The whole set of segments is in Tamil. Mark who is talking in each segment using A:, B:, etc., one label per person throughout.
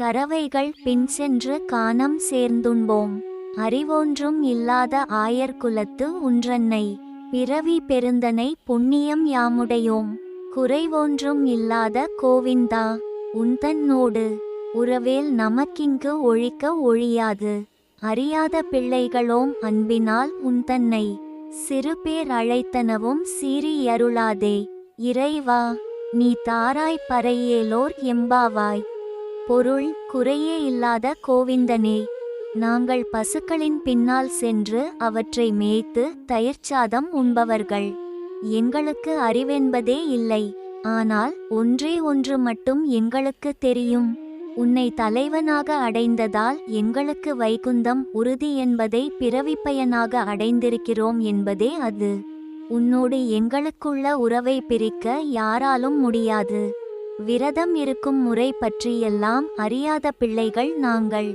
A: கறவைகள் பின் சென்று காணம் சேர்ந்துண்போம். அறிவொன்றும் இல்லாத ஆயர்குலத்து உன்றன்னை பிறவி பெருந்தனை புண்ணியம் யாமுடையோம். குறைவொன்றும் இல்லாத கோவிந்தா உந்தன்னோடு உறவேல் நமக்கிங்கு ஒழிக்க ஒழியாது. அறியாத பிள்ளைகளோம் அன்பினால் உந்தன்னை சிறுபேர் அழைத்தனவும் சீரியருளாதே இறைவா நீ தாராய் பறையேலோர் எம்பாவாய். பொருள் குறையே இல்லாத கோவிந்தனே. நாங்கள் பசுக்களின் பின்னால் சென்று அவற்றை மேய்த்து தயிர்ச்சாதம் உண்பவர்கள். எங்களுக்கு அறிவென்பதே இல்லை. ஆனால் ஒன்றே ஒன்று மட்டும் எங்களுக்கு தெரியும். உன்னை தலைவனாக அடைந்ததால் எங்களுக்கு வைகுந்தம் உறுதி என்பதை பிறவிப்பயனாக அடைந்திருக்கிறோம் என்பதே அது. உன்னோடு எங்களுக்குள்ள உறவை பிரிக்க யாராலும் முடியாது. விரதம் இருக்கும் முறை பற்றியெல்லாம் அறியாத பிள்ளைகள் நாங்கள்.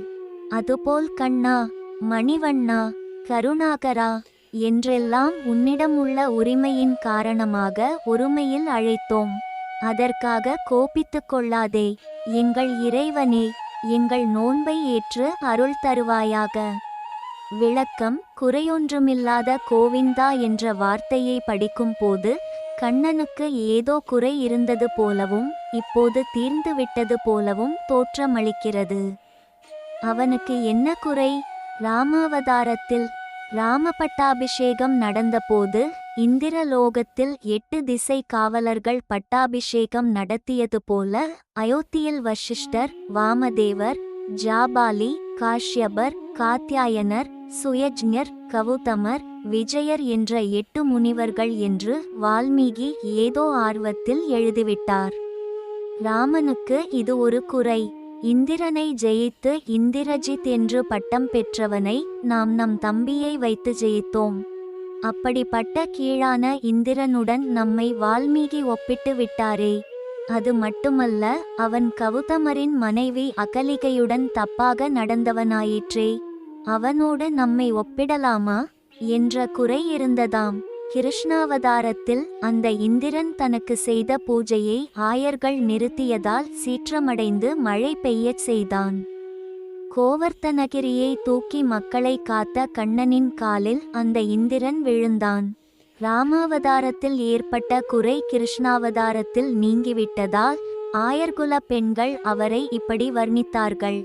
A: அதுபோல் கண்ணா மணிவண்ணா கருணாகரா என்றெல்லாம் உன்னிடம் உள்ள உரிமையின் காரணமாக ஒருமையில் அழைத்தோம். அதற்காக கோபித்துக் கொள்ளாதே எங்கள் இறைவனே எங்கள் நோன்பை ஏற்று அருள் தருவாயாக. விளக்கம் குறையொன்றுமில்லாத கோவிந்தா என்ற வார்த்தையை படிக்கும்போது கண்ணனுக்கு ஏதோ குறை இருந்தது போலவும் இப்போது தீர்ந்துவிட்டது போலவும் தோற்றமளிக்கிறது. அவனுக்கு என்ன குறை? ராமாவதாரத்தில் ராம பட்டாபிஷேகம் நடந்தபோது இந்திரலோகத்தில் எட்டு திசை காவலர்கள் பட்டாபிஷேகம் நடத்தியது போல அயோத்தியில் வசிஷ்டர் வாமதேவர் ஜாபாலி காஷ்யபர் காத்தியாயனர் சுயஜ்ஞர் கவுதமர் விஜயர் என்ற எட்டு முனிவர்கள் என்று வால்மீகி ஏதோ ஆர்வத்தில் எழுதிவிட்டார். ராமனுக்கு இது ஒரு குறை. இந்திரனை ஜெயித்து இந்திரஜித் என்று பட்டம் பெற்றவனை நாம் நம் தம்பியை வைத்து ஜெயித்தோம். அப்படிப்பட்ட கீழான இந்திரனுடன் நம்மை வால்மீகி ஒப்பிட்டு விட்டாரே. அது மட்டுமல்ல அவன் கவுதமரின் மனைவி அகலிகையுடன் தப்பாக நடந்தவனாயிற்றே. அவனோடு நம்மை ஒப்பிடலாமா? என்ற குறை இருந்ததாம். கிருஷ்ணாவதாரத்தில் அந்த இந்திரன் தனக்கு செய்த பூஜையை ஆயர்கள் நிறுத்தியதால் சீற்றமடைந்து மழை பெய்யச் செய்தான். கோவர்த்தனகிரியை தூக்கி மக்களை காத்த கண்ணனின் காலில் அந்த இந்திரன் விழுந்தான். ராமாவதாரத்தில் ஏற்பட்ட குறை கிருஷ்ணாவதாரத்தில் நீங்கிவிட்டதால் ஆயர்குல பெண்கள் அவரை இப்படி வர்ணித்தார்கள்.